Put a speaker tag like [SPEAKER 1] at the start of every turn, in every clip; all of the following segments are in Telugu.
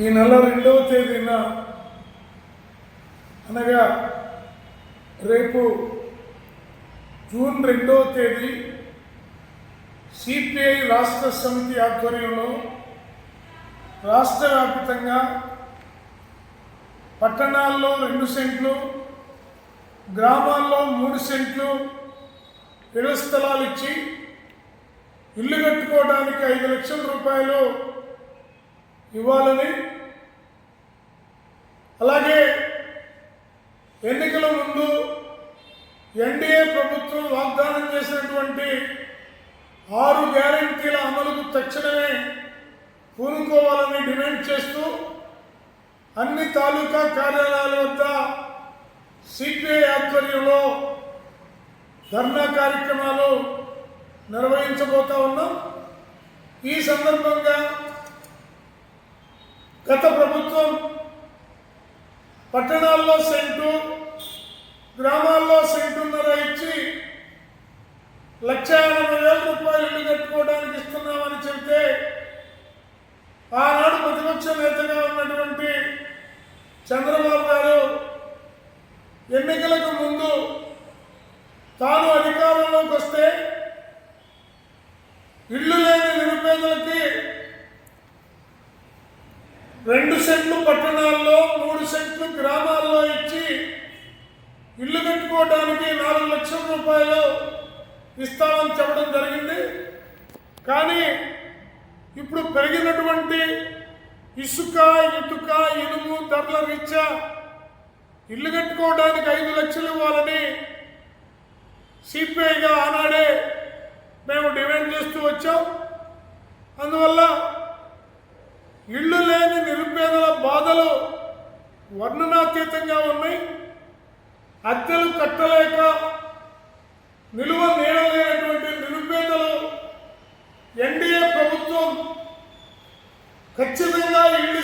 [SPEAKER 1] ఈ నెల రెండవ తేదీన అనగా రేపు జూన్ రెండవ తేదీ సిపిఐ రాష్ట్ర సమితి ఆధ్వర్యంలో రాష్ట్ర వ్యాప్తంగా పట్టణాల్లో రెండు సెంట్లు గ్రామాల్లో మూడు సెంట్లు ఇళ్ళ స్థలాలు ఇచ్చి ఇల్లు కట్టుకోవడానికి ఐదు లక్షల రూపాయలు ఇవ్వాలని. అలాగే ఎన్నికల ముందు ఎన్డీఏ ప్రభుత్వం వాగ్దానం చేసినటువంటి ఆరు గ్యారంటీల అమలుకు తక్షణమే పూనుకోవాలని డిమాండ్ చేస్తూ అన్ని తాలూకా కార్యాలయాల వద్ద సిపిఐ ఆధ్వర్యంలో ధర్నా కార్యక్రమాలు నిర్వహించబోతా ఉన్నాం. ఈ సందర్భంగా గత ప్రభుత్వం పట్టణాల్లో సెంటు గ్రామాల్లో సెంటున్నర ఇచ్చి లక్ష ఎనభై వేల రూపాయలు ఇల్లు కట్టుకోవడానికి ఇస్తున్నామని చెబితే ఆనాడు ప్రతిపక్ష నేతగా ఉన్నటువంటి చంద్రబాబు గారు ఎన్నికలకు ముందు తాను అధికారంలోకి వస్తే రెండు సెంట్లు పట్టణాల్లో మూడు సెంట్లు గ్రామాల్లో ఇచ్చి ఇల్లు కట్టుకోవడానికి నాలుగు లక్షల రూపాయలు ఇస్తామని చెప్పడం జరిగింది. కానీ ఇప్పుడు పెరిగినటువంటి ఇసుక ఇటుక ఇనుము ధరల రీత్యా ఇల్లు కట్టుకోవడానికి ఐదు లక్షలు ఇవ్వాలని సిపిఐగా ఆనాడే మేము డిమాండ్ చేస్తూ వచ్చాం. అందువల్ల ఇళ్ళు లేని వర్ణనాతీతంగా ఉన్నాయి. అద్దెలు కట్టలేక నిలువ నీడలేనటువంటి నిరుపేదలు ఎన్డీఏ ప్రభుత్వం ఖచ్చితంగా ఇల్లు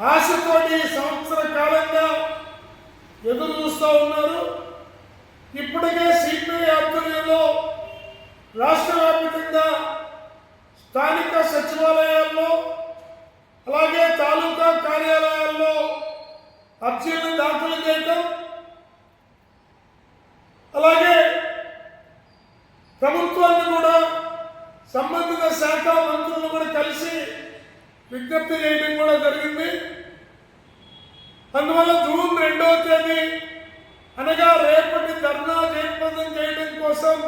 [SPEAKER 1] ఆశతోటి సంవత్సర కాలంగా ఎదురు చూస్తూ ఉన్నారు. ఇప్పటికే సిపిఐ ఆధ్వర్యంలో రాష్ట్ర వ్యాప్తంగా స్థానిక సచివాలయ అలాగే తాలూకా కార్యాలయాల్లో అర్జీలు దాఖలు చేయటం? అలాగే ప్రభుత్వాన్ని కూడా సంబంధిత శాఖ మంత్రులను కూడా కలిసి విజ్ఞప్తి చేయడం కూడా జరిగింది. అందువల్ల జూన్ రెండవ తేదీ అనగా రేపటి ధర్నా జయప్రదం చేయడం కోసం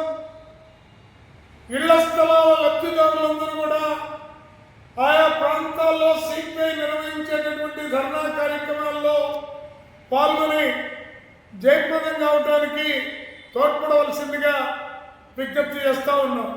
[SPEAKER 1] ఇళ్ళ స్థలాల లబ్ధిదారులందరూ కూడా ఆయా ప్రాంతాల్లో సిపిఐ నిర్వహించేటటువంటి ధర్నా కార్యక్రమాల్లో పాల్గొని జయప్రదం కావడానికి తోడ్పడవలసిందిగా విజ్ఞప్తి చేస్తూ ఉన్నాం.